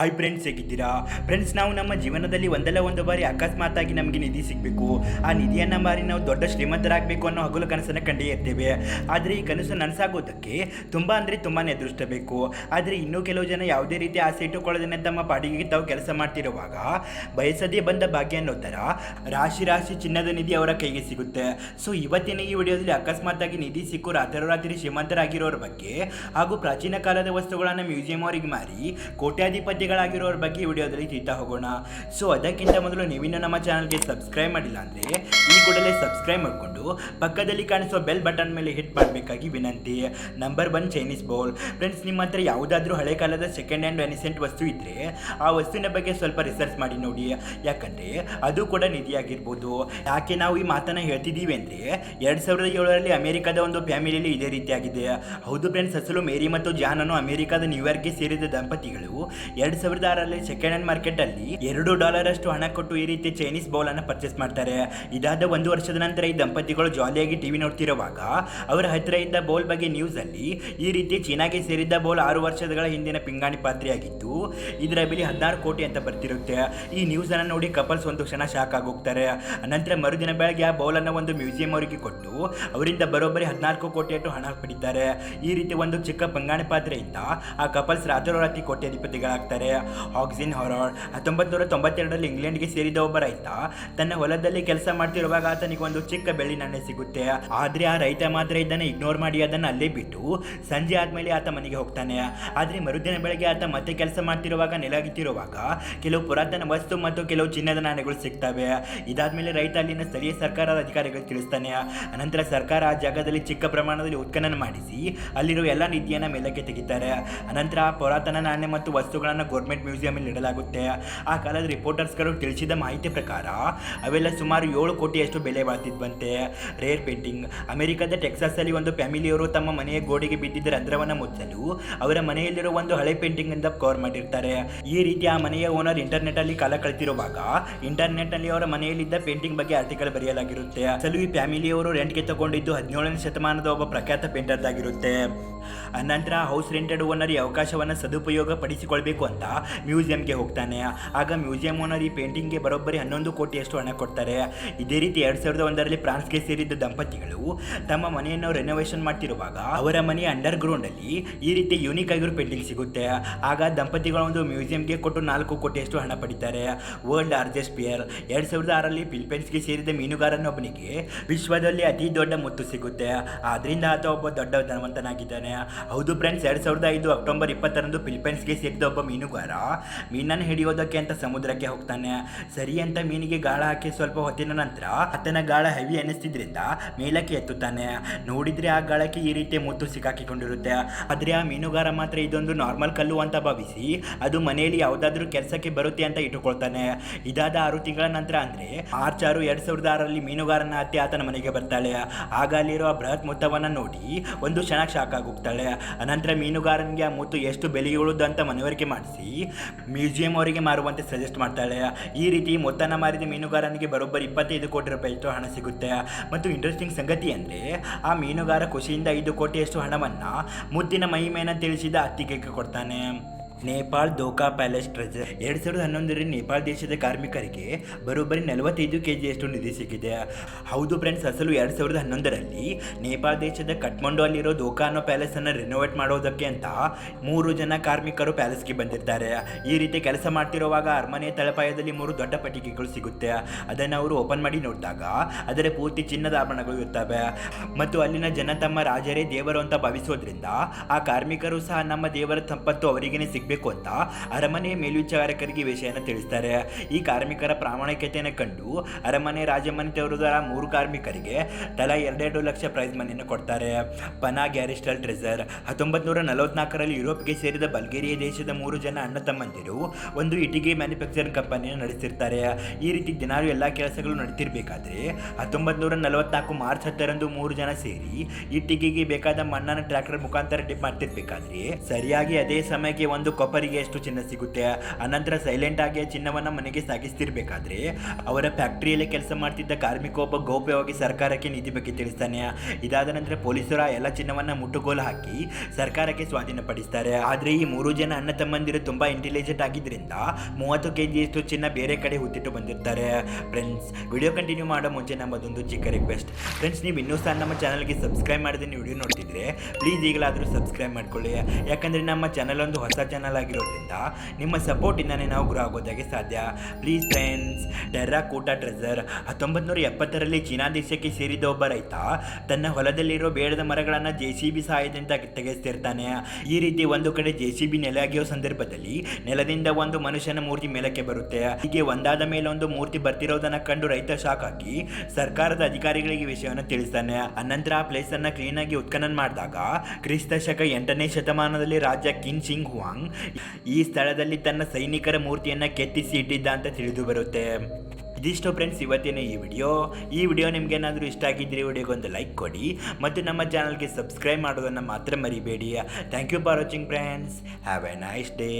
Hi friends ಹೇಗಿದ್ದೀರಾ? Friends ನಾವು ನಮ್ಮ ಜೀವನದಲ್ಲಿ ಒಂದಲ್ಲ ಒಂದು ಬಾರಿ ಅಕಸ್ಮಾತಾಗಿ ನಮಗೆ ನಿಧಿ ಸಿಗಬೇಕು. ಆ ನಿಧಿಯನ್ನು ಮಾರಿ ನಾವು ದೊಡ್ಡ ಶ್ರೀಮಂತರಾಗಬೇಕು ಅನ್ನೋ ಹಗಲು ಕನಸನ್ನು ಕಂಡೇ ಇರ್ತೇವೆ. ಆದರೆ ಈ ಕನಸು ನನಸಾಗೋದಕ್ಕೆ ತುಂಬ ಅಂದರೆ ತುಂಬಾ ಅದೃಷ್ಟ ಬೇಕು. ಆದರೆ ಇನ್ನೂ ಕೆಲವು ಜನ ಯಾವುದೇ ರೀತಿ ಆಸೆ ಇಟ್ಟುಕೊಳ್ಳೋದನ್ನ ತಮ್ಮ ಪಾಡಿಗೆ ತಾವು ಕೆಲಸ ಮಾಡ್ತಿರುವಾಗ ಬಯಸದೇ ಬಂದ ಭಾಗ್ಯ ಅನ್ನೋ ಥರ ರಾಶಿ ರಾಶಿ ಚಿನ್ನದ ನಿಧಿ ಅವರ ಕೈಗೆ ಸಿಗುತ್ತೆ. ಸೊ ಇವತ್ತಿನ ಈ ವಿಡಿಯೋದಲ್ಲಿ ಅಕಸ್ಮಾತಾಗಿ ನಿಧಿ ಸಿಕ್ಕು ರಾತ್ರೋರಾತ್ರಿ ಶ್ರೀಮಂತರಾಗಿರೋರ ಬಗ್ಗೆ ಹಾಗೂ ಪ್ರಾಚೀನ ಕಾಲದ ವಸ್ತುಗಳನ್ನು ಮ್ಯೂಸಿಯಂ ಅವರಿಗೆ ಮಾರಿ ಕೋಟ್ಯಾಧಿಪತಿಗಳಾಗಿರೋರ ಬಗ್ಗೆ ವಿಡಿಯೋದಲ್ಲಿ ತಿಳ್ತಾ ಹೋಗೋಣ. ಸೊ ಅದಕ್ಕಿಂತ ಮೊದಲು ನೀವಿನ್ನೂ ನಮ್ಮ ಚಾನಲ್ಗೆ ಸಬ್ಸ್ಕ್ರೈಬ್ ಮಾಡಿಲ್ಲ ಅಂದರೆ ಈ ಕೂಡಲೇ ಸಬ್ಸ್ಕ್ರೈಬ್ ಮಾಡಿಕೊಂಡು ಪಕ್ಕದಲ್ಲಿ ಕಾಣಿಸುವ ಬೆಲ್ ಬಟನ್ ಮೇಲೆ ಹಿಟ್ ಮಾಡಬೇಕಾಗಿ ವಿನಂತಿ. Number one Chinese bowl. Friends ನಿಮ್ಮ ಹತ್ರ ಯಾವುದಾದ್ರೂ ಹಳೆ ಕಾಲದ ಸೆಕೆಂಡ್ ಹ್ಯಾಂಡ್ ವೆನಿಸೆಂಟ್ ವಸ್ತು ಇದ್ದರೆ ಆ ವಸ್ತುವಿನ ಬಗ್ಗೆ ಸ್ವಲ್ಪ ರಿಸರ್ಚ್ ಮಾಡಿ ನೋಡಿ. ಯಾಕಂದರೆ ಅದು ಕೂಡ ನಿಧಿಯಾಗಿರ್ಬೋದು. ಯಾಕೆ ನಾವು ಈ ಮಾತನ್ನು ಹೇಳ್ತಿದ್ದೀವಿ ಅಂದರೆ ಎರಡು ಸಾವಿರದ ಏಳರಲ್ಲಿ ಅಮೆರಿಕದ ಒಂದು ಫ್ಯಾಮಿಲಿಯಲ್ಲಿ ಇದೇ ರೀತಿಯಾಗಿದೆ. ಹೌದು ಫ್ರೆಂಡ್ಸ್ ಅಸಲು ಮೇರಿ ಮತ್ತು ಜಾನನು ಅಮೆರಿಕದ ನ್ಯೂಯಾರ್ಕ್ಗೆ ಸೇರಿದ ದಂಪತಿಗಳು ಎರಡು ಸಾವಿರದ ಆರಲ್ಲಿ ಸೆಕೆಂಡ್ ಹ್ಯಾಂಡ್ ಮಾರ್ಕೆಟ್ ಅಲ್ಲಿ ಎರಡು ಡಾಲರ್ ಅಷ್ಟು ಹಣ ಕೊಟ್ಟು ಈ ರೀತಿ ಚೈನೀಸ್ ಬೌಲ್ ಅನ್ನು ಪರ್ಚೇಸ್ ಮಾಡ್ತಾರೆ. ಇದಾದ ಒಂದು ವರ್ಷದ ನಂತರ ಈ ದಂಪತಿಗಳು ಜಾಲಿಯಾಗಿ ಟಿವಿ ನೋಡ್ತಿರುವಾಗ ಅವರ ಹತ್ತಿರ ಇದ್ದ ಬೌಲ್ ಬಗ್ಗೆ ನ್ಯೂಸ್ ಅಲ್ಲಿ ಈ ರೀತಿ ಚೀನಾಗೆ ಸೇರಿದ್ದ ಬೌಲ್ ಆರು ವರ್ಷಗಳ ಹಿಂದಿನ ಪಿಂಗಾಣಿ ಪಾತ್ರೆಯಾಗಿತ್ತು ಇದರ ಬೆಲೆ ಹದಿನಾರು ಕೋಟಿ ಅಂತ ಬರ್ತಿರುತ್ತೆ. ಈ ನ್ಯೂಸ್ ಅನ್ನು ನೋಡಿ ಕಪಲ್ಸ್ ಒಂದು ಕ್ಷಣ ಶಾಕ್ ಆಗೋಗ್ತಾರೆ. ನಂತರ ಮರುದಿನ ಬೆಳಗ್ಗೆ ಆ ಬೌಲ್ ಅನ್ನು ಒಂದು ಮ್ಯೂಸಿಯಂ ಅವರಿಗೆ ಕೊಟ್ಟು ಅವರಿಂದ ಬರೋಬ್ಬರಿ ಹದಿನಾಲ್ಕು ಕೋಟಿ ಅಷ್ಟು ಹಣ ಪಡಿತಾರೆ. ಈ ರೀತಿ ಒಂದು ಚಿಕ್ಕ ಪಂಗಾಣಿ ಪಾತ್ರೆಯಿಂದ ಆ ಕಪಲ್ಸ್ ರಾತ್ರೋರಾತ್ರಿ ಕೋಟ್ಯಾಧಿಪತಿಗಳಾಗ್ತಾರೆ. ಹಾಕ್ಸಿನ್ ಹಾರಾಡ್ ಹತ್ತೊಂಬತ್ತು ನೂರ ತೊಂಬತ್ತೆರಡರಲ್ಲಿ ಇಂಗ್ಲೆಂಡ್ಗೆ ಸೇರಿದ ಒಬ್ಬ ರೈತ. ತನ್ನ ಹೊಲದಲ್ಲಿ ಕೆಲಸ ಮಾಡ್ತಿರುವಾಗ ಆತನಿಗೆ ಒಂದು ಚಿಕ್ಕ ಬೆಳ್ಳಿ ನಾಣ್ಯ ಸಿಗುತ್ತೆ. ಆದ್ರೆ ಆ ರೈತ ಮಾತ್ರ ಇದನ್ನ ಇಗ್ನೋರ್ ಮಾಡಿ ಅದನ್ನ ಅಲ್ಲೇ ಬಿಟ್ಟು ಸಂಜೆ ಆದ್ಮೇಲೆ ಆತ ಮನೆಗೆ ಹೋಗ್ತಾನೆ. ಆದ್ರೆ ಮರುದಿನ ಬೆಳಗ್ಗೆ ಆತ ಮತ್ತೆ ಕೆಲಸ ಮಾಡ್ತಿರುವಾಗ, ನೆಲಗಿತ್ತಿರುವಾಗ ಕೆಲವು ಪುರಾತನ ವಸ್ತು ಮತ್ತು ಕೆಲವು ಚಿನ್ನದ ನಾಣ್ಯಗಳು ಸಿಗ್ತವೆ. ಇದಾದ್ಮೇಲೆ ರೈತ ಅಲ್ಲಿನ ಸ್ಥಳೀಯ ಸರ್ಕಾರದ ಅಧಿಕಾರಿಗಳು ತಿಳಿಸ್ತಾನೆ. ಅನಂತರ ಸರ್ಕಾರ ಆ ಜಾಗದಲ್ಲಿ ಚಿಕ್ಕ ಪ್ರಮಾಣದಲ್ಲಿ ಉತ್ಖನನ ಮಾಡಿಸಿ ಅಲ್ಲಿರುವ ಎಲ್ಲ ನಿಧಿಯನ್ನ ಮೇಲಕ್ಕೆ ತೆಗಿತಾರೆ. ಅನಂತರ ಆ ಪುರಾತನ ನಾಣ್ಯ ಮತ್ತು ವಸ್ತುಗಳನ್ನು ಗೌರ್ಮೆಂಟ್ ಮ್ಯೂಸಿಯಂನಲ್ಲಿ ಇಡಲಾಗುತ್ತೆ. ಆ ಕಾಲದ ರಿಪೋರ್ಟರ್ಸ್ಗಳು ತಿಳಿಸಿದ ಮಾಹಿತಿ ಪ್ರಕಾರ, ಅವೆಲ್ಲ ಸುಮಾರು ಏಳು ಕೋಟಿಯಷ್ಟು ಬೆಲೆ ಬಾಳ್ತಿದ್ವಂತೆ. ರೇರ್ ಪೇಂಟಿಂಗ್ ಅಮೆರಿಕದ ಟೆಕ್ಸಾಸ್ ಅಲ್ಲಿ ಒಂದು ಫ್ಯಾಮಿಲಿಯವರು ತಮ್ಮ ಮನೆಯ ಗೋಡೆಗೆ ಬಿದ್ದಿದ್ದ ರಂಧ್ರವನ್ನು ಮುಚ್ಚಲು ಅವರ ಮನೆಯಲ್ಲಿರುವ ಒಂದು ಹಳೆ ಪೇಂಟಿಂಗ್ ಇಂದ ಕವರ್ ಮಾಡಿರ್ತಾರೆ. ಈ ರೀತಿ ಆ ಮನೆಯ ಓನರ್ ಇಂಟರ್ನೆಟ್ ಅಲ್ಲಿ ಕಾಲ ಕಳೆತಿರುವಾಗ ಇಂಟರ್ನೆಟ್ ಅಲ್ಲಿ ಅವರ ಮನೆಯಲ್ಲಿದ್ದ ಪೇಂಟಿಂಗ್ ಬಗ್ಗೆ ಆರ್ಟಿಕಲ್ ಬರೆಯಲಾಗಿರುತ್ತೆ. ಅಸಲು ಈ ಫ್ಯಾಮಿಲಿಯವರು ರೆಂಟ್ಗೆ ತಗೊಂಡಿದ್ದು ಹದಿನೇಳನೇ ಶತಮಾನದ ಒಬ್ಬ ಪ್ರಖ್ಯಾತ ಪೇಂಟರ್ ಆಗಿರುತ್ತೆ ಅನಂತರ ಹೌಸ್ ರೆಂಟೆಡ್ ಓನರ್ ಈ ಅವಕಾಶವನ್ನು ಸದುಪಯೋಗ ಪಡಿಸಿಕೊಳ್ಬೇಕು ಅಂತ ಮ್ಯೂಸಿಯಂಗೆ ಹೋಗ್ತಾನೆ. ಆಗ ಮ್ಯೂಸಿಯಂ ಓನರ್ ಈ ಪೇಂಟಿಂಗ್ಗೆ ಬರೋಬ್ಬರಿ ಹನ್ನೊಂದು ಕೋಟಿಯಷ್ಟು ಹಣ ಕೊಡ್ತಾರೆ. ಇದೇ ರೀತಿ ಎರಡು ಸಾವಿರದ ಒಂದರಲ್ಲಿ ಫ್ರಾನ್ಸ್ಗೆ ಸೇರಿದ್ದ ದಂಪತಿಗಳು ತಮ್ಮ ಮನೆಯನ್ನು ರೆನೋವೇಷನ್ ಮಾಡ್ತಿರುವಾಗ ಅವರ ಮನೆಯ ಅಂಡರ್ ಗ್ರೌಂಡಲ್ಲಿ ಈ ರೀತಿ ಯೂನಿಕ್ ಆಗಿರೋ ಪೇಂಟಿಂಗ್ ಸಿಗುತ್ತೆ. ಆಗ ದಂಪತಿಗಳ ಒಂದು ಮ್ಯೂಸಿಯಂಗೆ ಕೊಟ್ಟು ನಾಲ್ಕು ಕೋಟಿಯಷ್ಟು ಹಣ ಪಡಿತಾರೆ. ವರ್ಲ್ಡ್ ಲಾರ್ಜೆಸ್ಟ್ ಪಿಯರ್ ಎರಡು ಸಾವಿರದ ಆರಲ್ಲಿ ಫಿಲಿಪೈನ್ಸ್ಗೆ ಸೇರಿದ ಮೀನುಗಾರನೊಬ್ಬನಿಗೆ ವಿಶ್ವದಲ್ಲಿ ಅತಿ ದೊಡ್ಡ ಮುತ್ತು ಸಿಗುತ್ತೆ. ಆದ್ರಿಂದ ಆತ ಒಬ್ಬ ದೊಡ್ಡ ಧನವಂತನಾಗಿದ್ದಾನೆ. ಹೌದು ಫ್ರೆಂಡ್ಸ್ ಎರಡ್ ಸಾವಿರದ ಐದು ಅಕ್ಟೋಬರ್ ಇಪ್ಪತ್ತರಂದು ಫಿಲಿಪೈನ್ಸ್ಗೆ ಸೇರಿದ ಒಬ್ಬ ಮೀನುಗಾರ ಮೀನನ್ನು ಹಿಡಿಯೋದಕ್ಕೆ ಅಂತ ಸಮುದ್ರಕ್ಕೆ ಹೋಗ್ತಾನೆ. ಸರಿ ಅಂತ ಮೀನಿಗೆ ಗಾಳ ಹಾಕಿ ಸ್ವಲ್ಪ ಹೊತ್ತಿನ ನಂತರ ಆತನ ಗಾಳ ಹೆವಿ ಅನಿಸ್ತಿದ್ರಿಂದ ಮೇಲಕ್ಕೆ ಎತ್ತುತ್ತಾನೆ. ನೋಡಿದ್ರೆ ಆ ಗಾಳಕ್ಕೆ ಈ ರೀತಿ ಮುತ್ತು ಸಿಕ್ಕಾಕಿಕೊಂಡಿರುತ್ತೆ. ಆದರೆ ಆ ಮೀನುಗಾರ ಮಾತ್ರ ಇದೊಂದು ನಾರ್ಮಲ್ ಕಲ್ಲು ಅಂತ ಭಾವಿಸಿ ಅದು ಮನೆಯಲ್ಲಿ ಯಾವುದಾದ್ರೂ ಕೆಲಸಕ್ಕೆ ಬರುತ್ತೆ ಅಂತ ಇಟ್ಟುಕೊಳ್ತಾನೆ. ಇದಾದ ಆರು ತಿಂಗಳ ನಂತರ ಅಂದ್ರೆ ಮಾರ್ಚ್ ಆರು ಎರಡು ಸಾವಿರದ ಆರಲ್ಲಿ ಮೀನುಗಾರನ ಅತ್ತೆ ಆತನ ಮನೆಗೆ ಬರ್ತಾಳೆ. ಆಗ ಅಲ್ಲಿರುವ ಬೃಹತ್ ಮೊತ್ತವನ್ನು ನೋಡಿ ಒಂದು ಕ್ಷಣ ಶಾಕ್ ಆಗೋಗ್ತಾಳೆ ಅನಂತರ ಮೀನುಗಾರನಿಗೆ ಆ ಮುತ್ತು ಎಷ್ಟು ಬೆಲೆಯುವುದು ಅಂತ ಮನವರಿಕೆ ಮಾಡಿಸಿ, ಮ್ಯೂಸಿಯಂ ಅವರಿಗೆ ಮಾರುವಂತೆ ಸಜೆಸ್ಟ್ ಮಾಡ್ತಾಳೆ. ಈ ರೀತಿ ಮೊತ್ತನ ಮಾರಿದ ಮೀನುಗಾರನಿಗೆ ಬರೋಬ್ಬರಿ ಇಪ್ಪತ್ತೈದು ಕೋಟಿ ರೂಪಾಯಿಯಷ್ಟು ಹಣ ಸಿಗುತ್ತೆ. ಮತ್ತು ಇಂಟ್ರೆಸ್ಟಿಂಗ್ ಸಂಗತಿ ಅಂದರೆ, ಆ ಮೀನುಗಾರ ಖುಷಿಯಿಂದ ಐದು ಕೋಟಿಯಷ್ಟು ಹಣವನ್ನು ಮುತ್ತಿನ ಮಹಿಮೆಯನ್ನು ತಿಳಿಸಿದ ಅತ್ತಿಗೆ ಕೊಡ್ತಾನೆ. Nepal Dhoka palace treasure. ಎರಡು ಸಾವಿರದ ಹನ್ನೊಂದರಲ್ಲಿ ನೇಪಾಳ ದೇಶದ ಕಾರ್ಮಿಕರಿಗೆ ಬರೋಬ್ಬರಿ ನಲವತ್ತೈದು ಕೆ ಜಿಯಷ್ಟು ನಿಧಿ ಸಿಕ್ಕಿದೆ. ಹೌದು ಫ್ರೆಂಡ್ಸ್ ಅಸಲು ಎರಡು ಸಾವಿರದ ಹನ್ನೊಂದರಲ್ಲಿ ನೇಪಾಳ ದೇಶದ ಕಠ್ಮಂಡು ಅಲ್ಲಿರೋ ದೋಕಾ ಅನ್ನೋ ಪ್ಯಾಲೇಸ್ ಅನ್ನು ರಿನೋವೇಟ್ ಮಾಡೋದಕ್ಕೆ ಅಂತ ಮೂರು ಜನ ಕಾರ್ಮಿಕರು ಪ್ಯಾಲೇಸ್ಗೆ ಬಂದಿರ್ತಾರೆ. ಈ ರೀತಿ ಕೆಲಸ ಮಾಡ್ತಿರುವಾಗ ಅರಮನೆಯ ತಳಪಾಯದಲ್ಲಿ ಮೂರು ದೊಡ್ಡ ಪಟ್ಟಿಗೆಗಳು ಸಿಗುತ್ತೆ. ಅದನ್ನು ಅವರು ಓಪನ್ ಮಾಡಿ ನೋಡಿದಾಗ ಅದರ ಪೂರ್ತಿ ಚಿನ್ನದ ಆಭರಣಗಳು ಇರ್ತವೆ. ಮತ್ತು ಅಲ್ಲಿನ ಜನ ತಮ್ಮ ರಾಜರೇ ದೇವರು ಅಂತ ಭಾವಿಸೋದ್ರಿಂದ ಆ ಕಾರ್ಮಿಕರು ಸಹ ನಮ್ಮ ದೇವರ ಸಂಪತ್ತು ಅವರಿಗೇನೆ ಸಿಗಬೇಕು ಅಂತ ಅರಮನೆ ಮೇಲ್ವಿಚಾರಕರಿಗೆ ವಿಷಯನ ತಿಳಿಸ್ತಾರೆ. ಈ ಕಾರ್ಮಿಕರ ಪ್ರಾಮಾಣಿಕತೆಯನ್ನು ಕಂಡು ಅರಮನೆ ರಾಜಮನೆತವರದ ಆ ಮೂರು ಕಾರ್ಮಿಕರಿಗೆ ತಲಾ ಎರಡೆರಡು ಲಕ್ಷ ಪ್ರೈಸ್ ಮನಿಯನ್ನು ಕೊಡ್ತಾರೆ. ಪನಾ ಗ್ಯಾರಿಸ್ಟಲ್ ಟ್ರೆಸರ್ ಹತ್ತೊಂಬತ್ತು ನೂರ ನಲವತ್ನಾಲ್ಕರಲ್ಲಿ ಯುರೋಪ್ಗೆ ಸೇರಿದ ಬಲ್ಗೇರಿಯಾ ದೇಶದ ಮೂರು ಜನ ಅಣ್ಣ ತಮ್ಮಂದಿರು ಒಂದು ಇಟಿಗೆ ಮ್ಯಾನುಫ್ಯಾಕ್ಚರಿಂಗ್ ಕಂಪನಿಯನ್ನು ನಡೆಸಿರ್ತಾರೆ ಈ ರೀತಿ ದಿನಾಲು ಎಲ್ಲ ಕೆಲಸಗಳು ನಡೀತಿರ್ಬೇಕಾದ್ರೆ ಹತ್ತೊಂಬತ್ತು ನೂರ ನಲವತ್ನಾಲ್ಕು ಮಾರ್ಚ್ ಹತ್ತರಂದು ಮೂರು ಜನ ಸೇರಿ ಇಟ್ಟಿಗೆಗೆ ಬೇಕಾದ ಮಣ್ಣನ್ನು ಟ್ರ್ಯಾಕ್ಟರ್ ಮುಖಾಂತರ ಡಿಪ್ ಮಾಡ್ತಿರ್ಬೇಕಾದ್ರೆ ಸರಿಯಾಗಿ ಅದೇ ಸಮಯಕ್ಕೆ ಒಂದು ಕೊಪ್ಪರಿಗೆ ಎಷ್ಟು ಚಿನ್ನ ಸಿಗುತ್ತೆ? ಅನಂತರ ಸೈಲೆಂಟ್ ಆಗಿ ಚಿನ್ನವನ್ನು ಮನೆಗೆ ಸಾಗಿಸ್ತಿರ್ಬೇಕಾದ್ರೆ ಅವರ ಫ್ಯಾಕ್ಟರಿಯಲ್ಲಿ ಕೆಲಸ ಮಾಡ್ತಿದ್ದ ಕಾರ್ಮಿಕ ಒಬ್ಬ ಗೌಪ್ಯವಾಗಿ ಸರ್ಕಾರಕ್ಕೆ ನಿಧಿ ಬಗ್ಗೆ ತಿಳಿಸ್ತಾನೆ. ಇದಾದ ನಂತರ ಪೊಲೀಸರು ಎಲ್ಲ ಚಿನ್ನವನ್ನ ಮುಟ್ಟುಗೋಲು ಹಾಕಿ ಸರ್ಕಾರಕ್ಕೆ ಸ್ವಾಧೀನಪಡಿಸ್ತಾರೆ ಆದ್ರೆ ಈ ಮೂರು ಜನ ಅಣ್ಣ ತಮ್ಮಂದಿರು ತುಂಬಾ ಇಂಟೆಲಿಜೆಂಟ್ ಆಗಿದ್ರಿಂದ ಮೂವತ್ತು ಕೆ ಜಿಯಷ್ಟು ಚಿನ್ನ ಬೇರೆ ಕಡೆ ಹುತ್ತಿಟ್ಟು ಬಂದಿರ್ತಾರೆ. ಫ್ರೆಂಡ್ಸ್ ವಿಡಿಯೋ ಕಂಟಿನ್ಯೂ ಮಾಡೋ ಮುಂಚೆ ನಮ್ಮದೊಂದು ಚಿಕ್ಕ ರಿಕ್ವೆಸ್ಟ್ ಫ್ರೆಂಡ್ಸ್ ನೀವು ಇನ್ನೂ ಸಹ ನಮ್ಮ ಚಾನಲ್ಗೆ ಸಬ್ಸ್ಕ್ರೈಬ್ ಮಾಡಿದ್ರೆ ನೀವು ವಿಡಿಯೋ ನೋಡ್ತಿದ್ರೆ ಪ್ಲೀಸ್ ಈಗಲಾದರೂ ಸಬ್ಸ್ಕ್ರೈಬ್ ಮಾಡ್ಕೊಳ್ಳಿ. ಯಾಕಂದರೆ ನಮ್ಮ ಚಾನಲ್ ಒಂದು ಹೊಸ ಚಾನಲ್ ಆಗಿರೋದ್ರಿಂದ ನಿಮ್ಮ ಸಪೋರ್ಟಿಂದನೇ ನಾವು ಗ್ರೋ ಆಗೋದಾಗೆ ಸಾಧ್ಯ. Please friends terracotta treasure ಹತ್ತೊಂಬತ್ತು ನೂರ ಎಪ್ಪತ್ತರಲ್ಲಿ ಚೀನಾ ದೇಶಕ್ಕೆ ಸೇರಿದ ಒಬ್ಬ ರೈತ ತನ್ನ ಹೊಲದಲ್ಲಿರೋ ಬೇಡದ ಮರಗಳನ್ನು ಜೆ ಸಿ ಬಿ ಸಹಾಯದಿಂದ ತೆಗೆಸ್ತಿರ್ತಾನೆ. ಈ ರೀತಿ ಒಂದು ಕಡೆ ಜೆ ಸಿ ಬಿ ನೆಲೆ ಸಂದರ್ಭದಲ್ಲಿ ನೆಲದಿಂದ ಒಂದು ಮನುಷ್ಯನ ಮೂರ್ತಿ ಮೇಲಕ್ಕೆ ಬರುತ್ತೆ. ಹೀಗೆ ಒಂದಾದ ಮೇಲೆ ಒಂದು ಮೂರ್ತಿ ಬರ್ತಿರೋದನ್ನ ಕಂಡು ರೈತ ಶಾಕ್ ಆಗಿ ಸರ್ಕಾರದ ಅಧಿಕಾರಿಗಳಿಗೆ ವಿಷಯವನ್ನು ತಿಳಿಸ್ತಾನೆ. ಅನಂತರ ಆ ಪ್ಲೇಸನ್ನು ಕ್ಲೀನಾಗಿ ಕ್ಲೀನ್ ಉತ್ಖನನ ಮಾಡಿದಾಗ ಕ್ರಿಸ್ತ ಶಕ ಎಂಟನೇ ಶತಮಾನದಲ್ಲಿ ರಾಜ ಕಿನ್ ಸಿಂಗ್ ಹುವಾಂಗ್ ಈ ಸ್ಥಳದಲ್ಲಿ ತನ್ನ ಸೈನಿಕರ ಮೂರ್ತಿಯನ್ನು ಕೆತ್ತಿಸಿ ಇಟ್ಟಿದ್ದ ಅಂತ ತಿಳಿದು ಬರುತ್ತೆ. ಇದಿಷ್ಟು ಫ್ರೆಂಡ್ಸ್ ಇವತ್ತಿನ ಈ ವಿಡಿಯೋ ಈ ವಿಡಿಯೋ ನಿಮಗೇನಾದರೂ ಇಷ್ಟ ಆಗಿದ್ರೆ ವಿಡಿಯೋಗೆ ಒಂದು ಲೈಕ್ ಕೊಡಿ. ಮತ್ತು ನಮ್ಮ ಚಾನಲ್ಗೆ ಸಬ್ಸ್ಕ್ರೈಬ್ ಮಾಡೋದನ್ನು ಮಾತ್ರ ಮರಿಬೇಡಿ. Thank you for watching friends have a nice day